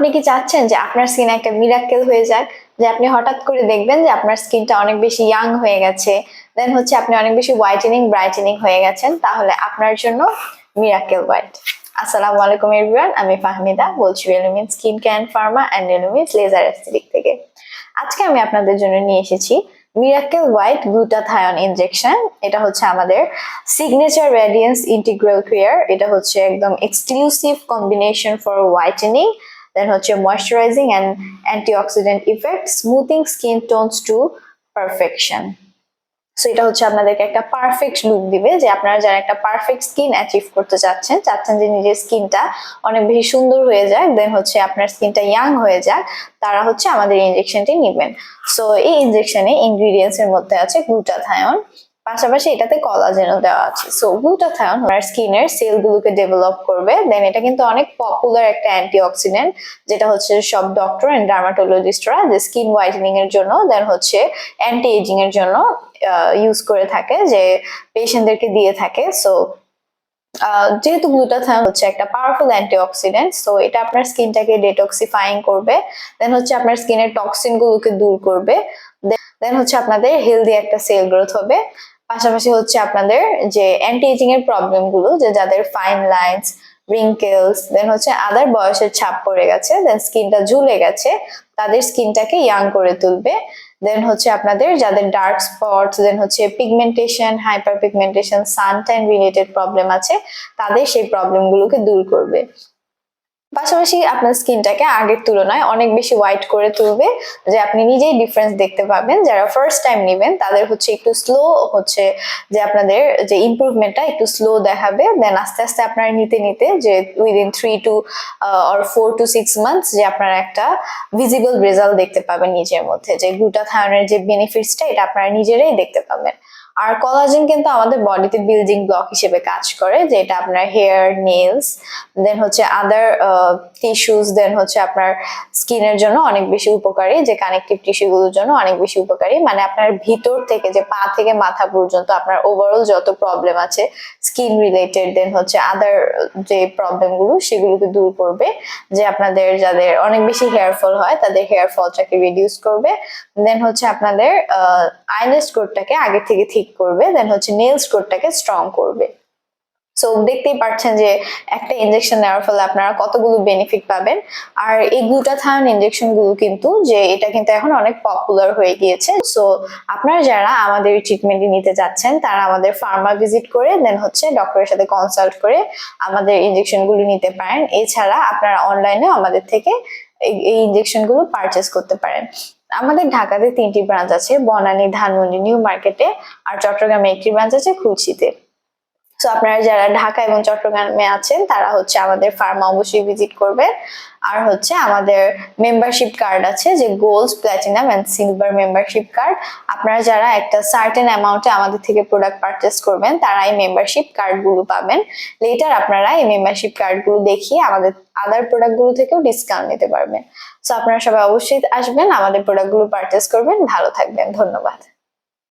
আপনি কি চাচ্ছেন যে আপনার স্কিন একটা মিরাক্কেল হয়ে যাক? যে আপনি হঠাৎ করে দেখবেন যে আপনার স্কিনটা অনেক বেশি ইয়াং হয়ে গেছে। দেন হচ্ছে আপনি অনেক বেশি হোয়াইটেনিং ব্রাইটেনিং হয়ে গেছেন। তাহলে আপনার জন্য মিরাক্কেল হোয়াইট আসসালামু আলাইকুম এভরিওয়ান আমি ফাহমিদা বলছি Elumin skin can pharma and Elumin laser aesthetic থেকে। আজকে আমি আপনাদের জন্য নিয়ে এসেছি মিরাক্কেল হোয়াইট গ্লুটাথায়ন ইনজেকশন এটা হচ্ছে আমাদের সিগনেচার রেডিয়েন্স ইন্টিগ্রাল কেয়ার এটা হচ্ছে একদম exclusive combination for whitening then হচ্ছে moisturising and antioxidant effect smoothing skin tones to perfection so এটা হচ্ছে আপনাদেরকে একটা পারফেক্ট লুক দিবে যে আপনারা যারা একটা পারফেক্ট স্কিন অ্যাচিভ করতে চাচ্ছেন চাচ্ছেন যে নিজের স্কিনটা অনেক বেশি সুন্দর হয়ে যায় দেন হচ্ছে আপনার স্কিনটা ইয়াং হয়ে যাক, তারা হচ্ছে আমাদের ইঞ্জেকশনটি নেবেন। সো এই ইনজেকশনে ইনগ্রিডিয়েন্টস এর মধ্যে আছে গ্লুটাথায়ন পাশাপাশি এটাতে কলাজেনও দেওয়া আছে। সো গ্লুটাথায়ন আপনার স্কিনের সেলগুলোকে ডেভেলপ করবে। দেন এটা কিন্তু অনেক পপুলার একটা অ্যান্টিঅক্সিডেন্ট যেটা হচ্ছে সব ডক্টর এন্ড ডার্মাটোলজিস্টরা যে স্কিন হোয়াইটেনিং এর জন্য দেন হচ্ছে অ্যান্টি এজিং এর জন্য ইউজ করে থাকে, যে পেশেন্টদেরকে দিয়ে থাকে। সো যেহেতু গ্লুটাথায়ন হচ্ছে একটা পাওয়ারফুল অ্যান্টিঅক্সিডেন্ট সো এটা আপনার স্কিনটাকে ডেটক্সিফাইং করবে। দেন হচ্ছে আপনার স্কিনের টক্সিন গুলোকে দূর করবে। দেন হচ্ছে আপনাদের হেলদি একটা সেল গ্রোথ হবে। পাশাপাশি হচ্ছে আপনাদের যে অ্যান্টি এজিং এর প্রবলেমগুলো, যে যাদের ফাইন লাইন্স রিঙ্কেলস দেন হচ্ছে আদার বয়সের ছাপ পড়ে গেছে দেন স্কিনটা ঝুলে গেছে, তাদের স্কিনটাকে ইয়াং করে তুলবে। দেন হচ্ছে আপনাদের যাদের ডার্ক স্পটস দেন হচ্ছে pigmentation hyper pigmentation suntan related problem আছে, তাদের সেই প্রবলেমগুলোকে দূর করবে। পাশাপাশি আপনার স্কিনটাকে আগের তুলনায় অনেক বেশি হোয়াইট করে তুলবে, যে আপনি নিজেই ডিফারেন্স দেখতে পাবেন। যারা ফার্স্ট টাইম নেবেন, তাদের হচ্ছে একটু স্লো হচ্ছে, যে আপনাদের যে ইমপ্রুভমেন্টটা একটু স্লো দেখাবে। দেন আস্তে আস্তে আপনারা নিতে নিতে যে within three to or four to six months যে আপনারা একটা ভিজিবল রেজাল্ট দেখতে পাবেন নিজের মধ্যে। যে গ্লুটাথায়নের যে বেনিফিটসটা এটা আপনারা নিজেরাই দেখতে পাবেন। আর কলাজেন কিন্তু আমাদের বডিতে বিল্ডিং ব্লক হিসেবে কাজ করে যেটা আপনার হেয়ার নেলস দেন হচ্ছে আদার টিস্যুস দেন হচ্ছে আপনার স্কিনের জন্য অনেক বেশি উপকারী, যে কানেকটিভ টিস্যুগুলোর জন্য অনেক বেশি উপকারী। মানে আপনার ভিতর থেকে যে পা থেকে মাথা পর্যন্ত আপনার ওভারঅল যত প্রবলেম আছে স্কিন রিলেটেড দেন হচ্ছে আদার যে প্রবলেমগুলো সেগুলোকে দূর করবে। যে আপনাদের যাদের অনেক বেশি হেয়ার ফল হয়, তাদের হেয়ার ফলটাকে রিডিউস করবে। দেন হচ্ছে আপনাদের আইলেস কোডটাকে আগে থেকে ঠিক করবে। দেন হচ্ছে নেলস কোডটাকে স্ট্রং করবে। সো দেখতেই পাচ্ছেন যে একটা ইনজেকশন নেওয়ার ফলে আপনারা কতগুলো বেনিফিট পাবেন। আর এই গ্লুটাথায়ন ইনজেকশনগুলো কিন্তু যে এটা কিন্তু এখন অনেক পপুলার হয়ে গিয়েছে। সো আপনারা যারা আমাদের ট্রিটমেন্টটি নিতে যাচ্ছেন, তারা আমাদের ফার্মা ভিজিট করে দেন হচ্ছে ডক্টরের সাথে কনসাল্ট করে আমাদের ইনজেকশনগুলো নিতে পারেন। এছাড়া আপনারা অনলাইনে আমাদের থেকে এই ইনজেকশনগুলো পারচেস করতে পারেন। আমাদের ঢাকাতে তিনটি ব্রাঞ্চ আছে, বনানী, ধানমন্ডি, নিউ মার্কেটে আর চট্টগ্রামে একটি ব্রাঞ্চ আছে খুলশিতে তো আপনারা যারা ঢাকা এবং চট্টগ্রামে আছেন, তারা হচ্ছে আমাদের ফার্মা অবশ্যই ভিজিট করবেন। আর হচ্ছে আমাদের মেম্বারশিপ কার্ড আছে, যে gold platinum and silver membership card আপনারা যারা একটা সার্টেন অ্যামাউন্টে আমাদের থেকে প্রোডাক্ট পারচেস করবেন, তারা এই মেম্বারশিপ কার্ডগুলো পাবেন। লেটার আপনারা এই মেম্বারশিপ কার্ডগুলো দেখিয়ে আমাদের আদার প্রোডাক্টগুলো থেকেও ডিসকাউন্ট নিতে পারবেন। সো আপনারা সবাই অবশ্যই আসবেন, আমাদের প্রোডাক্টগুলো পারচেস করবেন। ভালো থাকবেন। ধন্যবাদ।